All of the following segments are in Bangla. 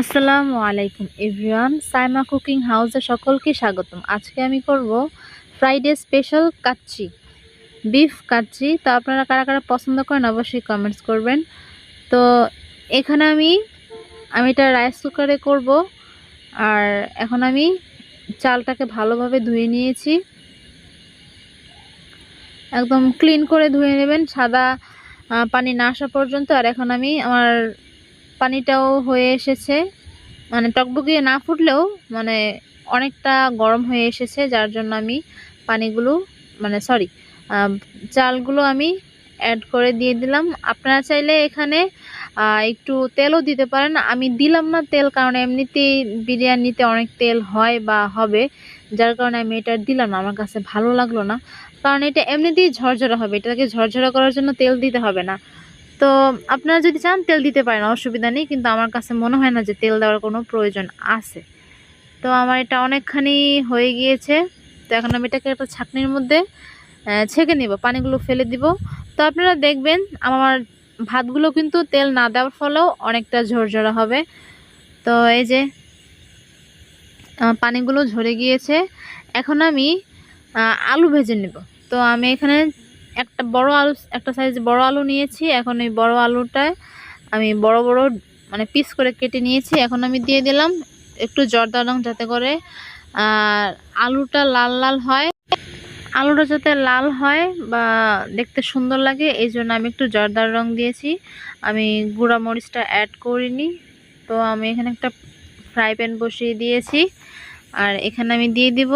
আসসালামু আলাইকুম, এভরিওয়ান। সাইমা কুকিং হাউসে সকলকে স্বাগতম। আজকে আমি করব Friday special kacchi, beef kacchi. তো আপনারা কারা কারা পছন্দ করেন অবশ্যই কমেন্টস করবেন। তো এখানে আমি আমি এটা রাইস কুকারে করব। আর এখন আমি চালটাকে ভালোভাবে ধুয়ে নিয়েছি। একদম ক্লিন করে ধুয়ে নেবেন। সাদা পানি না আসা পর্যন্ত। আর এখন আমি আমার পানিটাও হয়ে এসেছে। মানে টকবগিয়ে না ফুটলেও মানে অনেকটা গরম হয়ে এসেছে, যার জন্য আমি পানিগুলো মানে সরি চালগুলো আমি অ্যাড করে দিয়ে দিলাম। আপনারা চাইলে এখানে একটু তেলও দিতে পারেন। আমি দিলাম না তেল, কারণ এমনিতেই বিরিয়ানিতে অনেক তেল হয় বা হবে, যার কারণে আমি এটা দিলাম না। আমার কাছে ভালো লাগল না। কারণ এটা এমনিতেই ঝরঝরা হবে। এটাকে ঝরঝরা করার জন্য তেল দিতে হবে না। তো আপনারা যদি চান তেল দিতে পারেন, অসুবিধা নেই, কিন্তু আমার কাছে মনে হয় না যে তেল দেওয়ার কোনো প্রয়োজন আছে। তো আমার এটা অনেকখানি হয়ে গিয়েছে। তো এখন আমি এটাকে একটা ছাকনির মধ্যে ছেঁকে নিব, পানিগুলো ফেলে দিব। তো আপনারা দেখবেন, আমার ভাতগুলো কিন্তু তেল না দেওয়ার ফলেও অনেকটা ঝরঝরা হবে। তো এই যে পানিগুলো ঝরে গিয়েছে। এখন আমি আলু ভেজে নেব। তো আমি এখানে একটা বড় আলু, একটা সাইজ বড় আলু নিয়েছি। এখন এই বড় আলুটায় আমি বড় বড় মানে পিস করে কেটে নিয়েছি। এখন আমি দিয়ে দিলাম একটু জর্দা রং যাতে করে, আর আলুটা লাল লাল হয়। আলুটা যাতে লাল হয় বা দেখতে সুন্দর লাগে, এই জন্য আমি একটু জর্দার রং দিয়েছি। আমি গুঁড়া মরিচটা অ্যাড করিনি, তো আমি এখানে একটা ফ্রাই প্যান বসিয়ে দিয়েছি। আর এখানে আমি দিয়ে দিব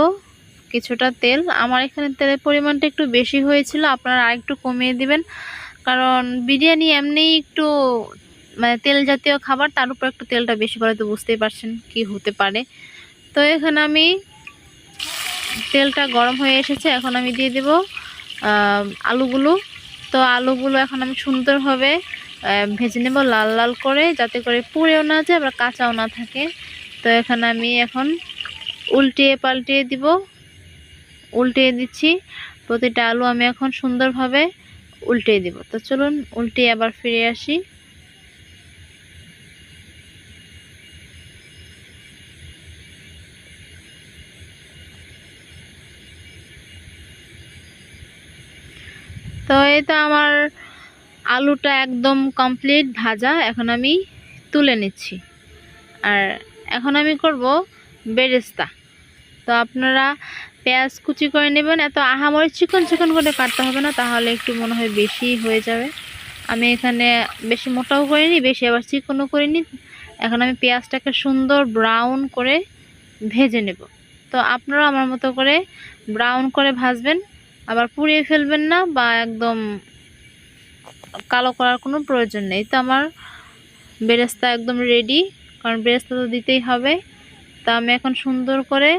কিছুটা তেল। আমার এখানে তেলের পরিমাণটা একটু বেশি হয়েছিল, আপনারা আরেকটু কমিয়ে দিবেন। কারণ বিরিয়ানি এমনিই একটু মানে তেল জাতীয় খাবার, তার উপর একটু তেলটা বেশি পড়ে তো বুঝতেই পারছেন কি হতে পারে। তো এখানে আমি তেলটা গরম হয়ে এসেছে, এখন আমি দিয়ে দেব আলুগুলো। তো আলুগুলো এখন আমি সুন্দরভাবে ভেজে নেব লাল লাল করে, যাতে করে পুড়েও না যায়, আবার কাঁচাও না থাকে। তো এখানে আমি এখন উল্টিয়ে পাল্টিয়ে দিব। উল্টিয়ে দিচ্ছি। প্রতিটা আলু আমি এখন সুন্দরভাবে উল্টিয়ে দিব। তো চলুন উল্টিয়ে আবার ফিরে আসি। তো এই তো আমার আলুটা একদম কমপ্লিট ভাজা। এখন আমি তুলে নিচ্ছি। আর এখন আমি করব বেরেস্তা। তো আপনারা পেঁয়াজ কুচি করে নেবেন। এত আহামরি চিকন চিকন করে কাটতে হবে না, তাহলে একটু মনে হয় বেশি হয়ে যাবে। আমি এখানে বেশি মোটাও করিনি, বেশি আবার চিকনও করিনি। এখন আমি পেঁয়াজটাকে সুন্দর ব্রাউন করে ভেজে নেব। তো আপনারাও আমার মতো করে ব্রাউন করে ভাজবেন, আবার পুড়িয়ে ফেলবেন না বা একদম কালো করার কোনো প্রয়োজন নেই। তো আমার বেরেস্তা একদম রেডি কারণ বেরেস্তা তো দিতেই হবে। তা আমি এখন সুন্দর করে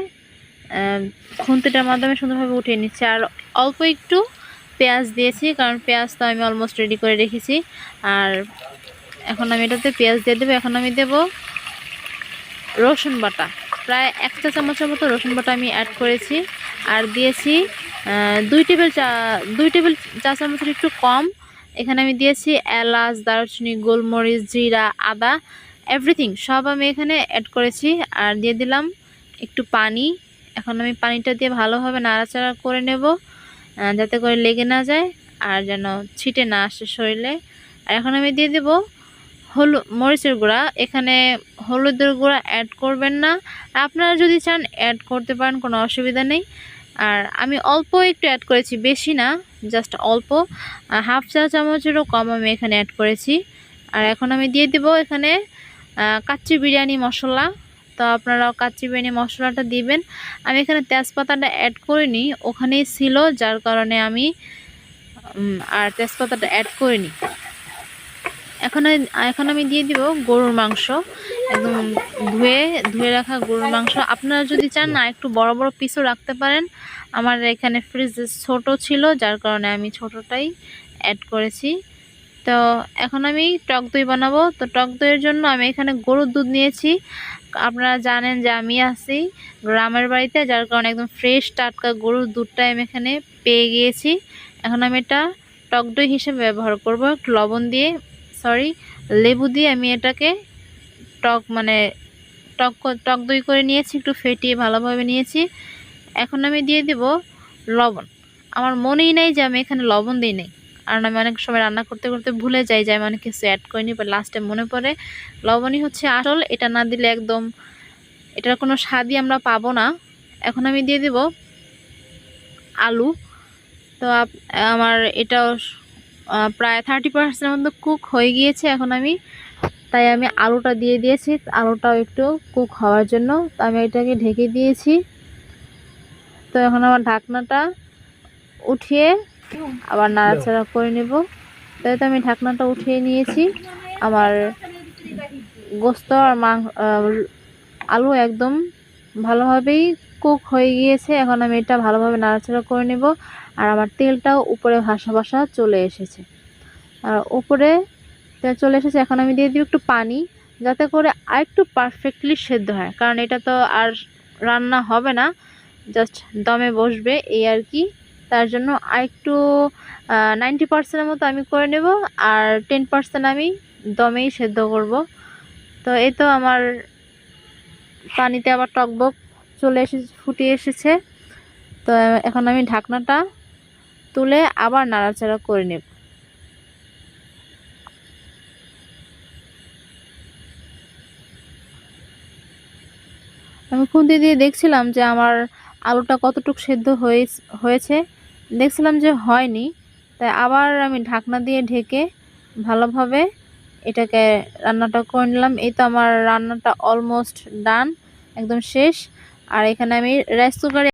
খুন্তিটার মাধ্যমে সুন্দরভাবে উঠিয়ে নিচ্ছি। আর অল্প একটু পেঁয়াজ দিয়েছি, কারণ পেঁয়াজ তো আমি অলমোস্ট রেডি করে রেখেছি। আর এখন আমি এটাতে পেঁয়াজ দিয়ে দেবো। এখন আমি দেব রসুন বাটা। প্রায় এক চা চামচের মতো রসুন বাটা আমি অ্যাড করেছি। আর দিয়েছি দুই টেবিল চা, দুই টেবিল চা চামচের একটু কম। এখানে আমি দিয়েছি এলাচ, দারুচিনি, গোলমরিচ, জিরা, আদা এভরিথিং সব আমি এখানে অ্যাড করেছি। আর দিয়ে দিলাম একটু পানি। এখন আমি পানিটা দিয়ে ভালোভাবে নাড়াচাড়া করে নেব যাতে করে লেগে না যায় আর যেন ছিটে না আসে শরীরে। আর এখন আমি দিয়ে দেব হলু, মরিচের গুঁড়া। এখানে হলুদের গুঁড়া অ্যাড করবেন না। আপনারা যদি চান অ্যাড করতে পারেন, কোনো অসুবিধা নেই। আর আমি অল্প একটু অ্যাড করেছি, বেশি না জাস্ট অল্প। হাফ চা চামচেরও কম আমি এখানে অ্যাড করেছি। আর এখন আমি দিয়ে দেব এখানে কাচ্চি বিরিয়ানি মশলা। তো আপনারাও কাচ্চি বিরিয়ানি মশলাটা দিবেন। আমি এখানে তেজপাতাটা অ্যাড করিনি, ওখানেই ছিল, যার কারণে আমি আর তেজপাতাটা অ্যাড করিনি। এখন এখন আমি দিয়ে দিব গরুর মাংস। একদম ধুয়ে ধুয়ে রাখা গরুর মাংস। আপনারা যদি চান না, একটু বড় বড় পিসও রাখতে পারেন। আমার এখানে ফ্রিজ ছোট ছিল, যার কারণে আমি ছোটটাই অ্যাড করেছি। তো এখন আমি টক দই বানাবো। তো টক দইয়ের জন্য আমি এখানে গরুর দুধ নিয়েছি। আপনারা জানেন যে আমি আছি গ্রামের বাড়িতে, যার কারণে একদম ফ্রেশ টাটকা গরুর দুধটা আমি এখানে পেয়ে গিয়েছি। এখন আমি এটা টক দই হিসেবে ব্যবহার করব। লবণ দিয়ে সরি লেবু দিয়ে আমি এটাকে টক মানে টক টক দই করে নিয়েছি, একটু ফেটিয়ে ভালোভাবে নিয়েছি। এখন আমি দিয়ে দিব লবণ। আমার মনেই নেই যে আমি এখানে লবণ দিই নাই। কারণ আমি অনেক সময় রান্না করতে করতে ভুলে যাই, যে আমি অনেক কিছু অ্যাড করিনি বা লাস্টে মনে পড়ে, লবণই হচ্ছে আসল, এটা না দিলে একদম এটার কোনো স্বাদই আমরা পাবো না। এখন আমি দিয়ে দিব আলু। তো আমার এটাও প্রায় থার্টি পার্সেন্টের মতো কুক হয়ে গিয়েছে এখন আমি। তাই আমি আলুটা দিয়ে দিয়েছি, আলুটাও একটু কুক হওয়ার জন্য। তো আমি এটাকে ঢেকে দিয়েছি। তো এখন আমার ঢাকনাটা উঠিয়ে আবার নাড়াচাড়া করে নেব। তাই তো আমি ঢাকনাটা উঠিয়ে নিয়েছি। আমার গোস্ত আর মাংস আলু একদম ভালোভাবেই কুক হয়ে গিয়েছে। এখন আমি এটা ভালোভাবে নাড়াচাড়া করে নেব। আর আমার তেলটাও উপরে ভাসা ভাসা চলে এসেছে। আর উপরে তেল চলে এসেছে। এখন আমি দিয়ে দিব একটু পানি, যাতে করে আরেকটু পারফেক্টলি সেদ্ধ হয়। কারণ এটা তো আর রান্না হবে না। জাস্ট দমে বসবে, এই আর কি। তার জন্য আরেকটু নাইনটি পার্সেন্টের মতো আমি করে নেব আর টেন পার্সেন্ট আমি দমেই সেদ্ধ করব। তো এই তো আমার পানিতে আবার টকবক চলে এসেছে, ফুটে এসেছে। তো এখন আমি ঢাকনাটা তুলে আবার নাড়াচাড়া করে নেব। আমি খুন্তি দিয়ে দেখছিলাম যে আমার আলুটা কতটুকু সেদ্ধ হয়ে হয়েছে। দেখছিলাম যে হয়নি, তাই আবার আমি ঢাকনা দিয়ে ঢেকে ভালোভাবে এটাকে রান্নাটা করে নিলাম। এই তো আমার রান্নাটা অলমোস্ট ডান একদম শেষ। আর এখানে আমি রাইস কুকারে